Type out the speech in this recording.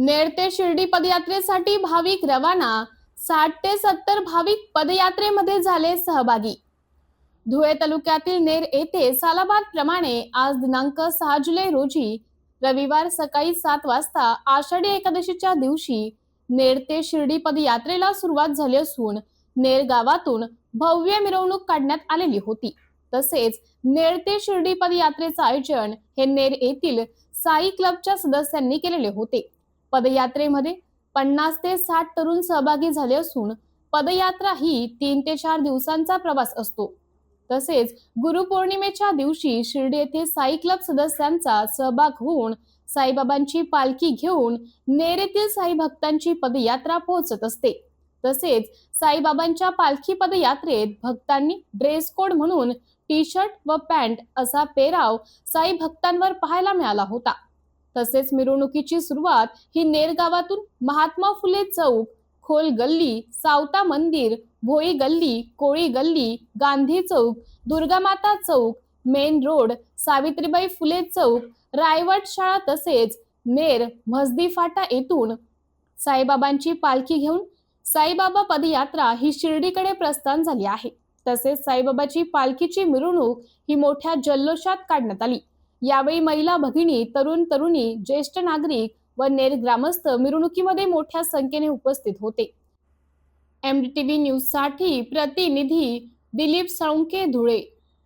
नेर ते शिर्डी पदयात्रेसाठी भाविक रवाना साठ ते सत्तर भाविक पदयात्रेमध्ये झाले सहभागी. धुळे तालुक्यातील नेर येथे सालाबाद प्रमाणे आज दिनांक सहा जुलै रोजी रविवार सकाळी सात वाजता आषाढी एकादशीच्या दिवशी नेर ते शिर्डी पदयात्रेला सुरुवात झाली असून नेर गावातून भव्य मिरवणूक काढण्यात आलेली होती. तसेच नेर ते शिर्डी पदयात्रेचं आयोजन हे नेर येथील साई क्लबच्या सदस्यांनी केलेले होते. पदयात्रेमध्ये पन्नास ते साठ तरुण सहभागी झाले असून पदयात्रा ही तीन ते चार दिवसांचा प्रवास असतो. तसेच गुरुपौर्णिमेच्या दिवशी शिर्डी येथे साई क्लब सदस्यांचा सहभाग होऊन साईबाबांची पालखी घेऊन नेरेतील साई भक्तांची पदयात्रा पोहोचत असते. तसेच साईबाबांच्या पालखी पदयात्रेत भक्तांनी ड्रेस कोड म्हणून टी शर्ट व पॅन्ट असा पेराव साई भक्तांवर पाहायला मिळाला होता. तसेच मिरवणुकीची सुरुवात ही नेर गावातून महात्मा फुले चौक खोल गल्ली सावता मंदिर भोई गल्ली कोळी गल्ली गांधी चौक दुर्गामाता चौक मेन रोड सावित्रीबाई फुले चौक रायवट शाळा तसेच नेर म्हसदी फाटा येथून साईबाबांची पालखी घेऊन साईबाबा पदयात्रा ही शिर्डीकडे प्रस्थान झाली आहे. तसेच साईबाबाची पालखीची मिरवणूक ही मोठ्या जल्लोषात काढण्यात आली. यावेळी महिला भगिनी तरुण तरुणी ज्येष्ठ नागरिक व नेर ग्रामस्थ मिरवणुकीमध्ये मोठ्या संख्येने उपस्थित होते. एमडीटीव्ही न्यूजसाठी प्रतिनिधी दिलीप साळुंके धुळे.